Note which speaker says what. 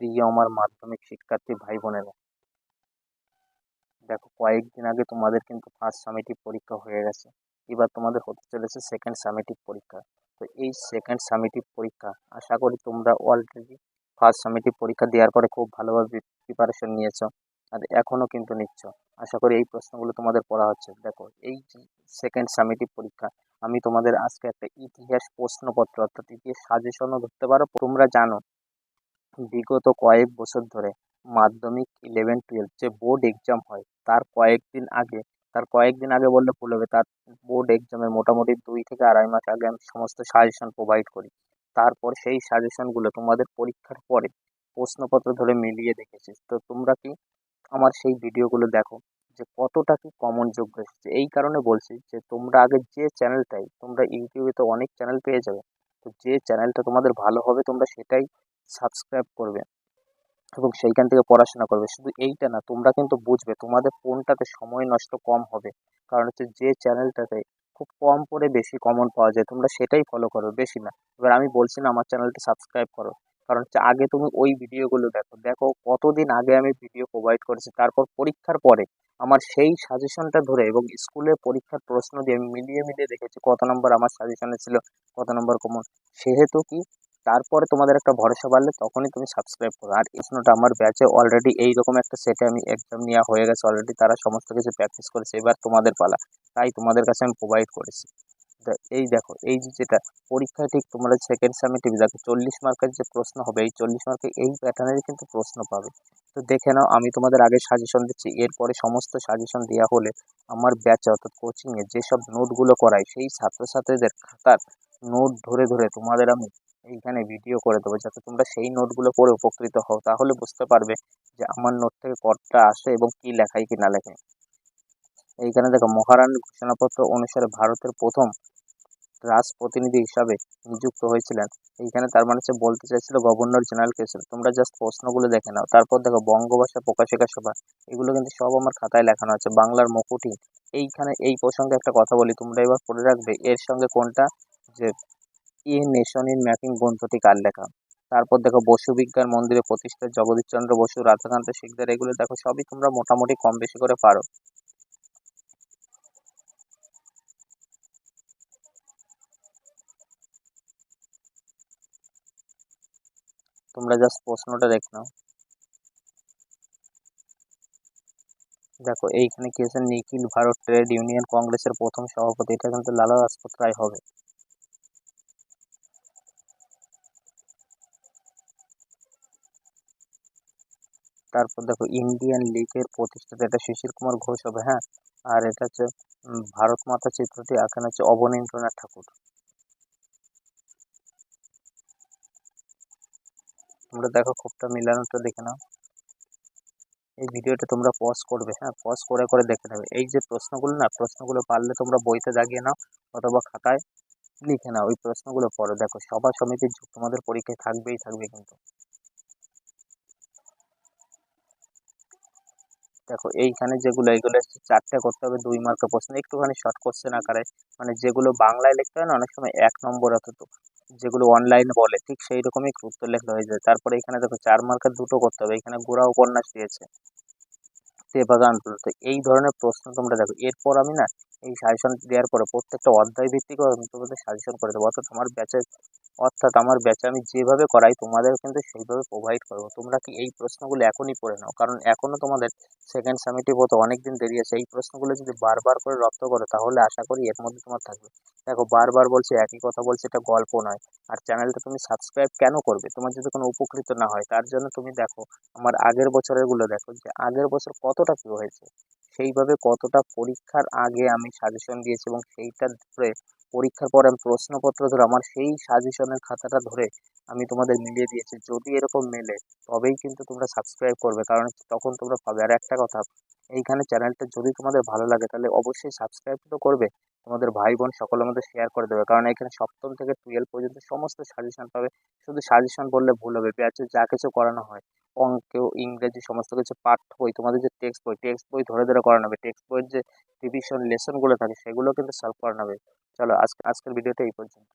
Speaker 1: প্রিয় আমার মাধ্যমিক শিক্ষার্থী ভাই বোনেরা দেখো, কয়েকদিন আগে তোমাদের কিন্তু ফার্স্ট সামেটিভ পরীক্ষা হয়ে গেছে। এবার তোমাদের হতে চলেছে সেকেন্ড সামেটিভ পরীক্ষা। তো এই সেকেন্ড সামেটিভ পরীক্ষা, আশা করি তোমরা অলরেডি ফার্স্ট সামেটিভ পরীক্ষা দেওয়ার পরে খুব ভালোভাবে প্রিপারেশন নিয়েছো আর এখনও কিন্তু নিচ্ছ। আশা করি এই প্রশ্নগুলো তোমাদের পড়া হচ্ছে। দেখো, এই সেকেন্ড সামেটিভ পরীক্ষা, আমি তোমাদের আজকে একটা ইতিহাস প্রশ্নপত্র অর্থাৎ ইতিহাস সাজেশনও ধরতে পারো। তোমরা জানো বিগত কয়েক বছর ধরে মাধ্যমিক ইলেভেন টুয়েলভ যে বোর্ড এক্সাম হয়, তার কয়েকদিন আগে, তার কয়েকদিন আগে বললে ভুল হবে, তার বোর্ড এক্সামের মোটামুটি দুই থেকে আড়াই মাস আগে আমি সমস্ত সাজেশন প্রোভাইড করি। তারপর সেই সাজেশনগুলো তোমাদের পরীক্ষার পরে প্রশ্নপত্র ধরে মিলিয়ে দেখেছি। তো তোমরা কি আমার সেই ভিডিওগুলো দেখো, যে কতটা কি কমন যোগ্য এসেছে। এই কারণে বলছি যে তোমরা আগে যে চ্যানেলটাই তোমরা ইউটিউবে তো অনেক চ্যানেল পেয়ে যাবে, তো যে চ্যানেলটা তোমাদের ভালো হবে তোমরা সেটাই সাবস্ক্রাইব করবে এবং সেইখান থেকে পড়াশোনা করবে। শুধু এইটা না, তোমরা কিন্তু বুঝবে তোমাদের কোনটাতে সময় নষ্ট কম হবে। কারণ হচ্ছে যে চ্যানেলটাতে খুব কম পড়ে বেশি কমন পাওয়া যায়, তোমরা সেটাই ফলো করো, বেশি না। এবার আমি বলছি না আমার চ্যানেলটা সাবস্ক্রাইব করো। কারণ হচ্ছে আগে তুমি ওই ভিডিওগুলো দেখো। দেখো কতদিন আগে আমি ভিডিও প্রোভাইড করেছি, তারপর পরীক্ষার পরে আমার সেই সাজেশনটা ধরে এবং স্কুলে পরীক্ষার প্রশ্ন দিয়ে আমি মিলিয়ে মিলিয়ে দেখেছি কত নম্বর আমার সাজেশনে ছিল, কত নম্বর কমন সেহেতু কি তারপরে তোমাদের একটা ভরসা বাড়লে তখনই তুমি সাবস্ক্রাইব করো। আর প্রশ্নটা আমার ব্যাচে অলরেডি এইরকম একটা সেটে আমি এক্সাম নেওয়া হয়ে গেছে অলরেডি তারা সমস্ত কিছু প্র্যাকটিস করেছে, এবার তোমাদের পালা। তাই তোমাদের কাছে আমি প্রোভাইড করেছি। এই দেখো, এই যে যেটা, পরীক্ষায় ঠিক তোমরা সেকেন্ড সামিটিভ দেখো, চল্লিশ মার্কের যে প্রশ্ন হবে, এই চল্লিশ মার্কের এই প্যাটার্নেরই কিন্তু প্রশ্ন পাবে। তো দেখে নাও, আমি তোমাদের আগে সাজেশন দিচ্ছি, এরপরে সমস্ত সাজেশন দেওয়া হলে আমার ব্যাচে অর্থাৎ কোচিংয়ে যেসব নোটগুলো করাই সেই ছাত্রছাত্রীদের খাতার নোট ধরে ধরে তোমাদের আমি এইখানে ভিডিও করে দেবো। যাতে তোমরা সেই নোটগুলো পড়ে উপকৃত হও। তাহলে বুঝতে পারবে যে আমার নোট থেকে কতটা আসে এবং কি লেখাই কি না লেখে এইখানে দেখো মহারানীর ঘোষণাপত্র অনুসারে ভারতের প্রথম রাজপ্রতিনিধি হিসাবে নিযুক্ত হয়েছিলেন। এইখানে তার মানে হচ্ছে বলতে চাইছিল গভর্নর জেনারেল কেসের তোমরা জাস্ট প্রশ্নগুলো দেখে নাও। তারপর দেখো, বঙ্গভাষা প্রকাশিকা সভা। এগুলো কিন্তু সব আমার খাতায় লেখানো আছে। বাংলার মুকুটি এইখানে এই প্রসঙ্গে একটা কথা বলি। তোমরা এবার পড়ে রাখবে, এর সঙ্গে কোনটা যে এ নেশন ইন ম্যাপিং গ্রন্থটি কার লেখা? তারপর দেখো, বসু বিজ্ঞান মন্দিরে প্রতিষ্ঠা জগদীশচন্দ্র বসু, রাধাকান্ত শিকদার এগুলো দেখো, সবই তোমরা মোটামুটি কম বেশি করে পারো। তোমরা জাস্ট প্রশ্নটা দেখে নাও। দেখো, এইখানে কি আছে? নিখিল ভারত ট্রেড ইউনিয়ন কংগ্রেসের প্রথম সভাপতি। এটা কিন্তু লালা রাজপথ রায় হবে। তারপর দেখো ইন্ডিয়ান লিগের প্রতিষ্ঠাতা এটা শিশির কুমার ঘোষ হবে হ্যাঁ? আর এটা হচ্ছে ভারত মাতা চিত্রটি আঁকেন হচ্ছে অবনীন্দ্রনাথ ঠাকুর। তোমরা দেখো খুবটা মিলানোটা দেখে নাও। এই ভিডিওটা তোমরা পজ করবে হ্যাঁ? পজ করে করে দেখে নেবে। এই যে প্রশ্নগুলো না, প্রশ্নগুলো পারলে তোমরা বইতে দাগিয়ে নাও অথবা খাতায় লিখে নাও, ওই প্রশ্নগুলো পড়ো। দেখো সভা সমিতির যুগ তোমাদের পরীক্ষায় থাকবেই থাকবে কিন্তু। দেখো, এইখানে যেগুলো, এইগুলো চারটে করতে হবে, দুই মার্কের প্রশ্ন। একটুখানি শর্ট কোশ্চেন আকারে মানে যেগুলো বাংলায় লিখতে হয় না, অনেক সময় এক নম্বর অত যেগুলো অনলাইনে বলে, ঠিক সেই রকমই উত্তর লেখা হয়ে যায়। তারপরে এখানে দেখো, চার মার্কের দুটো করতে হবে। এখানে গোড়া উপন্যাস দিয়েছে সেবাগান তো এই ধরনের প্রশ্ন তোমরা দেখো, এরপর আমি না, এই সাজেশন দেওয়ার পরে প্রত্যেকটা অধ্যায় ভিত্তিক তোমাদের সাজেশন করে দেবো। অর্থাৎ আমার ব্যাচের অর্থাৎ আমার ব্যাচে আমি যেভাবে করাই, তোমাদের কিন্তু সেইভাবে প্রোভাইড করব। তোমরা কি এই প্রশ্নগুলো এখনই পড়ে নাও, কারণ এখনও তোমাদের সেকেন্ড সামিটিভ হতে অনেক দিন দেরি আছে। এই প্রশ্নগুলো যদি বারবার করে রপ্ত করো, তাহলে আশা করি এর মধ্যে তোমার থাকবে। দেখো, বারবার বলছি একই কথা বলছি, এটা গল্প নয়। আর চ্যানেলটা তুমি সাবস্ক্রাইব কেন করবে? তোমার যদি কোনো উপকৃত না হয়, তার জন্য তুমি দেখো, আমার আগের বছরেরগুলো দেখো, যে আগের বছর কতটা কী হয়েছে। সেইভাবে কতটা পরীক্ষার আগে আমি সাজেশন দিয়েছি এবং সেইটা ধরে পরীক্ষার পর আমি প্রশ্নপত্র ধরে আমার সেই সাজেশনের খাতাটা ধরে আমি তোমাদের মিলিয়ে দিয়েছি। যদি এরকম মেলে, তবেই কিন্তু তোমরা সাবস্ক্রাইব করবে, কারণ তখন তোমরা পাবে। আর একটা কথা, এইখানে চ্যানেলটা যদি তোমাদের ভালো লাগে, তাহলে অবশ্যই সাবস্ক্রাইব তো করবে। তোমাদের ভাই বোন সকলের মধ্যে শেয়ার করে দেবে। কারণ এখানে সপ্তম থেকে টুয়েলভ পর্যন্ত সমস্ত সাজেশন পাবে। শুধু সাজেশন বললে ভুল হবে। ব্যাচে যা কিছু করানো হয় অঙ্ক ইংরেজি সমস্ত কিছু পাঠ্য বই, তোমাদের যে টেক্সট বই টেক্সট বই ধরে ধরে করানো হবে। টেক্সট বইয়ের যে রিভিশন লেসনগুলো থাকে, সেগুলো কিন্তু সলভ করানো হবে। চলো আজকে, আজকের ভিডিওটা এই পর্যন্ত।